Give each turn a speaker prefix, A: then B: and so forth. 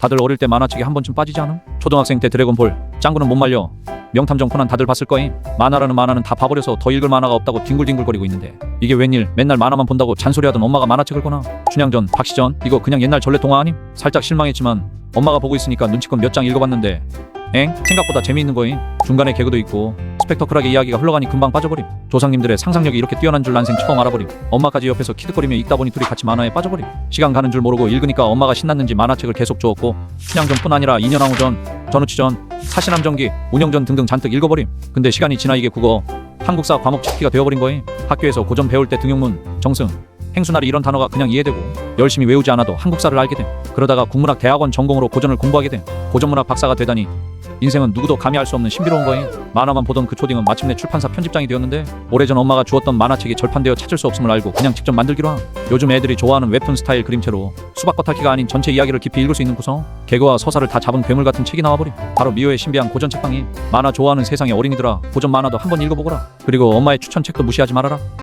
A: 다들 어릴 때 만화책에 한 번쯤 빠지지 않음? 초등학생 때 드래곤볼, 짱구는 못 말려. 명탐정 코난 다들 봤을 거임. 만화라는 만화는 다 봐버려서 더 읽을 만화가 없다고 뒹굴뒹굴거리고 있는데 이게 웬일? 맨날 만화만 본다고 잔소리하던 엄마가 만화책을 거나? 춘향전, 박시전 이거 그냥 옛날 전래 동화 아님? 살짝 실망했지만 엄마가 보고 있으니까 눈치껏 몇 장 읽어봤는데 엥? 생각보다 재미있는 거임. 중간에 개그도 있고 스펙터클하게 이야기가 흘러가니 금방 빠져버림. 조상님들의 상상력이 이렇게 뛰어난 줄 난생 처음 알아버림. 엄마까지 옆에서 키득거리며 읽다 보니 둘이 같이 만화에 빠져버림. 시간 가는 줄 모르고 읽으니까 엄마가 신났는지 만화책을 계속 주었고 춘향전뿐 아니라 인연왕후전, 전우치전, 사신함전기, 운영전 등등 잔뜩 읽어버림. 근데 시간이 지나 이게 국어, 한국사 과목 찾기가 되어버린 거임. 학교에서 고전 배울 때 등용문, 정승, 행수나리 이런 단어가 그냥 이해되고 열심히 외우지 않아도 한국사를 알게 됨. 그러다가 국문학 대학원 전공으로 고전을 공부하게 됨. 고전문학 박사가 되다니 인생은 누구도 감히 알 수 없는 신비로운 거임. 만화만 보던 그 초딩은 마침내 출판사 편집장이 되었는데 오래전 엄마가 주었던 만화책이 절판되어 찾을 수 없음을 알고 그냥 직접 만들기로 함. 요즘 애들이 좋아하는 웹툰 스타일 그림체로 수박 겉핥기가 아닌 전체 이야기를 깊이 읽을 수 있는 구성. 개그와 서사를 다 잡은 괴물 같은 책이 나와버림. 바로 미호의 신비한 고전 책방이 만화 좋아하는 세상의 어린이들아 고전 만화도 한번 읽어보거라. 그리고 엄마의 추천 책도 무시하지 말아라.